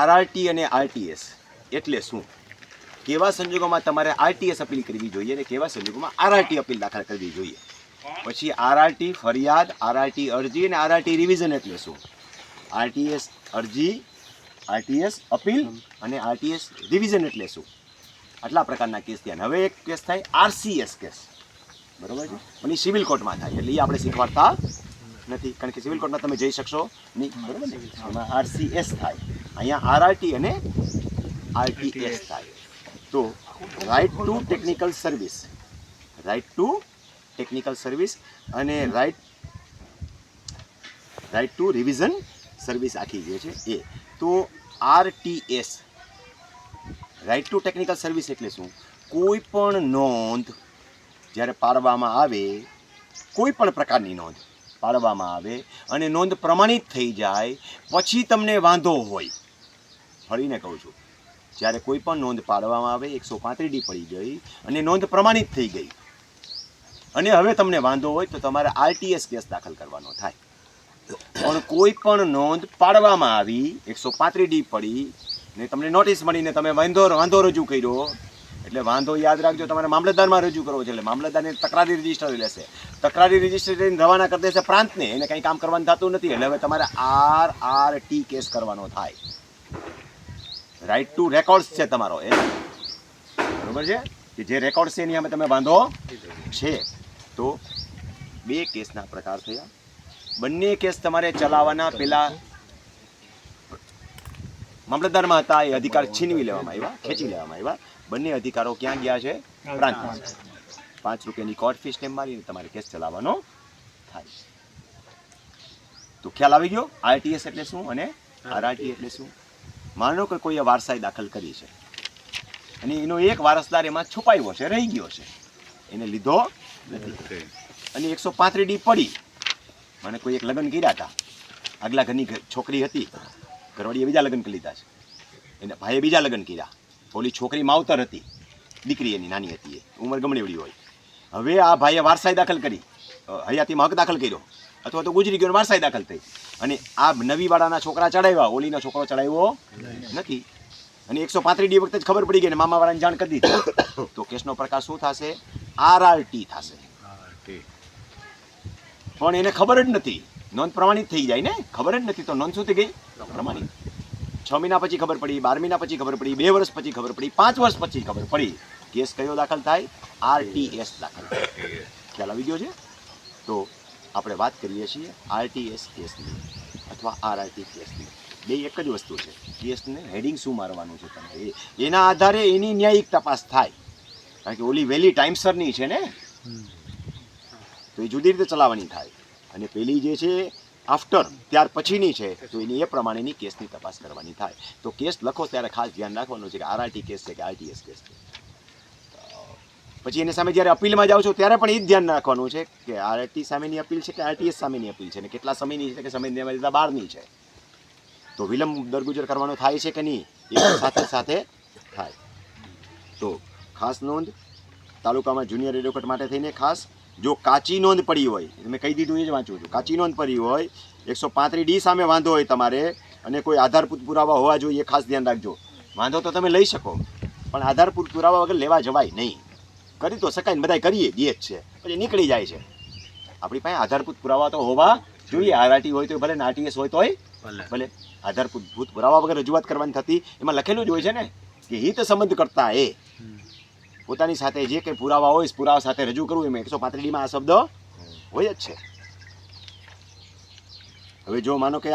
RRT અને RTS એટલે શું? કેવા સંજોગોમાં તમારે આરટીએસ અપીલ કરવી જોઈએ અને કેવા સંજોગોમાં આરઆરટી અપીલ દાખલ કરવી જોઈએ? પછી આરઆરટી ફરિયાદ, આરઆરટી અરજી અને આરઆરટી રિવિઝન એટલે શું? આરટીએસ અરજી, આરટીએસ અપીલ અને આરટીએસ રિવિઝન એટલે શું? આટલા પ્રકારના કેસ ત્યાં. હવે એક કેસ થાય, આરસીએસ કેસ. બરોબર છે? એ સિવિલ કોર્ટમાં થાય. એટલે એ આપણે શીખવાડતા નથી. કારણ કે સિવિલ કોર્ટમાં તમે જઈ શકશો નહીં. બરોબર ને? આરસીએસ થાય. અહીંયા આરઆરટી અને આરટીએસ થાય. તો right to technical service right to technical service અને right right to revision service આખી જે છે એ. તો RTS right to technical service એટલે શું? કોઈ પણ નોંધ જ્યારે પાડવામાં આવે કોઈ પણ પ્રકારની નોંધ પાડવામાં આવે અને નોંધ પ્રમાણિત થઈ જાય પછી તમને વાંધો હોય ફરીને કહું છું, જ્યારે કોઈ પણ નોંધ પાડવામાં આવે એકસો પાંત્રીસ ડી પડી ગઈ અને નોંધ પ્રમાણિત થઈ ગઈ. અને હવે તમને વાંધો હોય તો તમારે આરટીએસ કેસ દાખલ કરવાનો થાય. પણ કોઈ પણ નોંધ પાડવામાં આવી એકસો પાંત્રીસ ડી પડી, ને તમને નોટિસ મળીને તમે વાંધો વાંધો રજૂ કર્યો, એટલે વાંધો યાદ રાખજો, તમારે મામલતદારમાં રજૂ કરવો છે, એટલે મામલતદારને તકરારી રજિસ્ટર લેશે. તકરારી રજિસ્ટર લઈને રવાના કરી દેશે પ્રાંતને, એને કંઈ કામ કરવાનું થતું નથી, એટલે હવે તમારે આર આર ટી કેસ કરવાનો થાય. રાઇટ ટુ રેકોર્ડ્સ છે તમારો, એ. બરોબર છે? કે જે રેકોર્ડ છે એની અમે તમે બાંધો, છે. તો બે કેસના પ્રકાર થયા. બંને કેસ તમારે ચલાવવાના પેલા મામલતદારમાં હતા, એ અધિકાર છીનવી લેવામાં આવ્યા, ખેંચી લેવામાં આવ્યા. બંને અધિકારો ક્યાં ગયા છે? પ્રાંત પાંચ રૂપિયાની કોર્ટ ફી સ્ટેમ્પ મારીને તમારે કેસ ચલાવવાનો થાય. તો ખ્યાલ આવી ગયો? આરટીએસ એટલે શું અને આરઆરટી એટલે શું? માનો કે કોઈએ વારસાઈ દાખલ કરી છે. અને એનો એક વારસદાર એમાં છુપાયો છે રહી ગયો છે. એને લીધો નથી. અને એકસો પાંત્રીસ ડી પડી. મને કોઈ એક લગ્ન કર્યા હતા. આગલા ઘરની છોકરી હતી. ઘરવાળીએ બીજા લગ્ન કરી લીધા છે. એને ભાઈએ બીજા લગ્ન કર્યા. ઓલી છોકરી માવતર હતી. દીકરી એની નાની હતી એ. ઉંમર ગમણીવડી હોય. હવે આ ભાઈએ વારસાઈ દાખલ કરી. હયાતીમાં હક દાખલ કર્યો. અથવા તો ગુજરી ગયો વારસાઈ દાખલ થઈ. અને આ નવી વાળાના છોકરા ચડાવ્યા ઓલીનો છોકરો ચડાવ્યો નથી. અને એકસો પાંત્રીસ ડી વખતે જ ખબર પડી ગઈ ને મામા વાળાને જાણ કરી દીધી. તો કેસનો પ્રકાર શું થશે? આરઆરટી થશે. પણ એને ખબર જ નથી. નોંધ પ્રમાણિત થઈ જાય ને? ખબર જ નથી. તો નોંધ શું થઈ ગઈ? પ્રમાણિત. છ મહિના પછી ખબર પડી બાર મહિના પછી ખબર પડી બે વર્ષ પછી ખબર પડી પાંચ વર્ષ પછી ખબર પડી. કેસ કયો દાખલ થાય? આરટીએસ દાખલ થાય. ખ્યાલ આવી ગયો છે? તો આપણે વાત કરીએ છીએ આરટીએસ કેસની, અથવા આરઆરટી કેસની. બે એક જ વસ્તુ છે. કેસને હેડિંગ શું મારવાનું છે તમે? એ- એના આધારે એની ન્યાયિક તપાસ થાય. કારણ કે ઓલી વહેલી ટાઈમસરની છે ને? તો એ જુદી રીતે ચલાવવાની થાય. અને પેલી જે છે, આફ્ટર, ત્યાર પછીની છે, તો એની એ પ્રમાણેની કેસની તપાસ કરવાની થાય. તો કેસ લખો ત્યારે ખાસ ધ્યાન રાખવાનું છે કે આરઆરટી કેસ છે કે આરટીએસ કેસ છે. પછી એની સામે જ્યારે અપીલમાં જાઓ છો, ત્યારે પણ એ જ ધ્યાન રાખવાનું છે કે આરટી સામેની અપીલ છે કે આરટીએસ સામેની અપીલ છે અને કેટલા સમયની છે કે સમય મર્યાદા બહારની છે. તો વિલંબ દરગુજર કરવાનો થાય છે કે નહીં, એ સાથે સાથે થાય. તો ખાસ નોંધ, તાલુકામાં જુનિયર એડવોકેટ માટે થઈને ખાસ, જો કાચી નોંધ પડી હોય મેં કહી દીધું, એ જ વાંચું છું, કાચી નોંધ પડી હોય, એકસો પાંત્રીસ ડી સામે વાંધો હોય તમારે અને કોઈ આધારભૂત પુરાવા હોવા જોઈએ ખાસ ધ્યાન રાખજો. વાંધો તો તમે લઈ શકો, પણ આધારભૂત પુરાવા વગર લેવા જવાય નહીં. કરી તો શકાય ને બધાય કરીએ દે જ છે પછી નીકળી જાય છે. આપણી પાસે આધારભૂત પુરાવા તો હોવા જોઈએ. આરઆરટી હોય તો ભલે ને આરટીએસ હોય તોય ભલે. આધારભૂત ભૂત પુરાવા વગર રજૂઆત કરવાની થતી એમાં લખેલું જ હોય છે ને કે હિત સંબંધ કરતા એ પોતાની સાથે જે કંઈ પુરાવા હોય પુરાવા સાથે રજૂ કરવું એમાં એકસો પાંત્રીસમાં આ શબ્દ હોય જ છે. હવે જો માનો કે